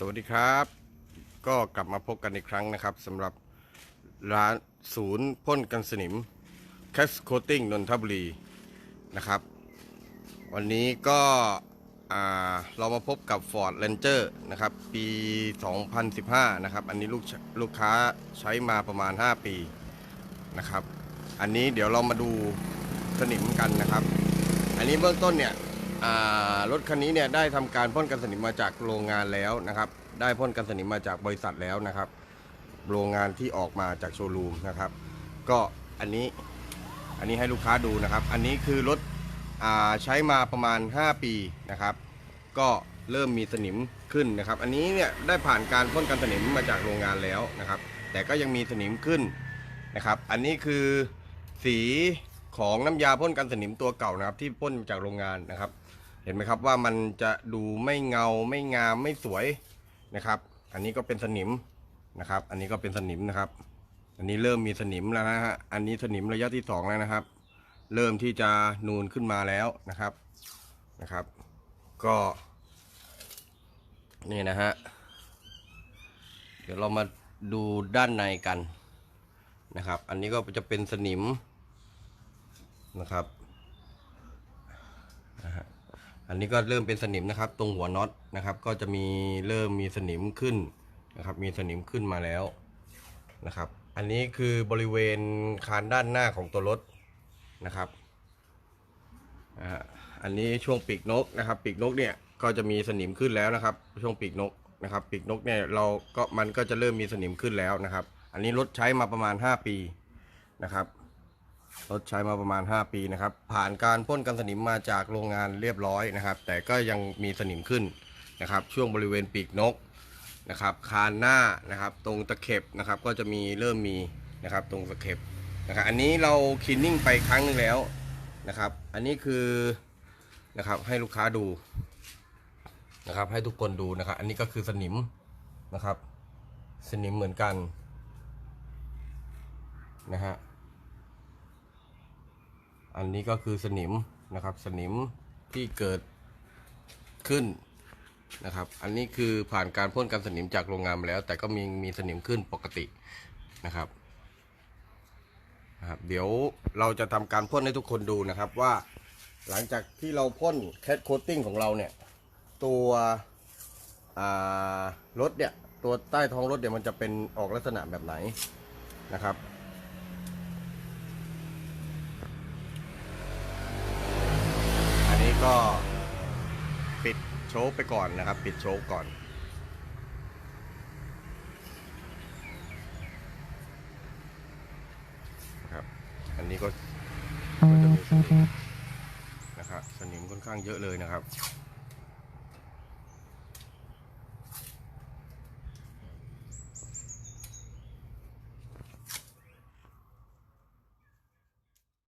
สวัสดีครับ ก็กลับมาพบกันอีกครั้งนะครับสำหรับร้านศูนย์พ่นกันสนิม c a s c o a t i n g นนทบุรีนะครับ วันนี้ก็อ่าเรามาพบกับ Ford Ranger นะครับ ปี 2015 นะครับ อันนี้ลูกลูกค้าใช้มาประมาณ 5 ปีนะครับ อันนี้เดี๋ยวเรามาดูสนิมกันนะครับ อันนี้เบื้องต้นเนี่ย รถคันนี้เนี่ยได้ทำการพ่นกันสนิมมาจากโรงงานแล้วนะครับ ได้พ่นกันสนิมมาจากบริษัทแล้วนะครับ โรงงานที่ออกมาจากโชว์รูมนะครับ ก็อันนี้อันนี้ให้ลูกค้าดูนะครับ อันนี้คือรถอ่าใช้มาประมาณ 5 ปีนะครับ ก็เริ่มมีสนิมขึ้นนะครับ อันนี้เนี่ยได้ผ่านการพ่นกันสนิมมาจากโรงงานแล้วนะครับ แต่ก็ยังมีสนิมขึ้นนะครับ อันนี้คือสีของน้ำยาพ่นกันสนิมตัวเก่านะครับ ที่พ่นจากโรงงานนะครับ เห็นไหมครับว่ามันจะดูไม่เงาไม่งามไม่สวยนะครับ อันนี้ก็เป็นสนิมนะครับ อันนี้ก็เป็นสนิมนะครับ อันนี้เริ่มมีสนิมแล้วนะฮะอันนี้สนิมระยะที่สองแล้วนะครับ เริ่มที่จะนูนขึ้นมาแล้วนะครับนะครับ ก็ นี่นะฮะเดี๋ยวเรามาดูด้านในกันนะครับ อันนี้ก็จะเป็นสนิมนะครับ อันนี้ก็เริ่มเป็นสนิมนะครับ ตรงหัวน็อตนะครับ ก็จะมีเริ่มมีสนิมขึ้นนะครับ มีสนิมขึ้นมาแล้วนะครับ อันนี้คือบริเวณคานด้านหน้าของตัวรถนะครับอ่าอันนี้ช่วงปีกนกนะครับปีกนกเนี่ยก็จะมีสนิมขึ้นแล้วนะครับ ช่วงปีกนกนะครับปีกนกเนี่ยเราก็มันก็จะเริ่มมีสนิมขึ้นแล้วนะครับ อันนี้รถใช้มาประมาณ 5 ปีนะครับ รถใช้มาประมาณ 5 ปีนะครับ ผ่านการพ่นกันสนิมมาจากโรงงานเรียบร้อยนะครับ แต่ก็ยังมีสนิมขึ้นนะครับ ช่วงบริเวณปีกนกนะครับ คานหน้านะครับ ตรงตะเข็บนะครับ ก็จะมีเริ่มมีนะครับ ตรงตะเข็บนะครับ อันนี้เราคลีนนิ่งไปครั้งนึงแล้วนะครับ อันนี้คือนะครับให้ลูกค้าดูนะครับ ให้ทุกคนดูนะครับ อันนี้ก็คือสนิมนะครับ สนิมเหมือนกันนะฮะ อันนี้ก็คือสนิมนะครับ สนิมที่เกิดขึ้นนะครับ อันนี้คือผ่านการพ่นกันสนิมจากโรงงานมาแล้ว แต่ก็มีมีสนิมขึ้นปกตินะครับนะครับ เดี๋ยวเราจะทำการพ่นให้ทุกคนดูนะครับว่า หลังจากที่เราพ่นแคทโคตติ้งของเราเนี่ย ตัวรถเนี่ย ตัวใต้ท้องรถเนี่ยมันจะเป็นออกลักษณะแบบไหนนะครับ อันนี้ ก็ปิดโชคไปก่อนนะครับ ปิดโชคก่อน นะครับ อันนี้ก็ก็จะมีสนิมนะครับสนิมค่อนข้างเยอะเลยนะครับ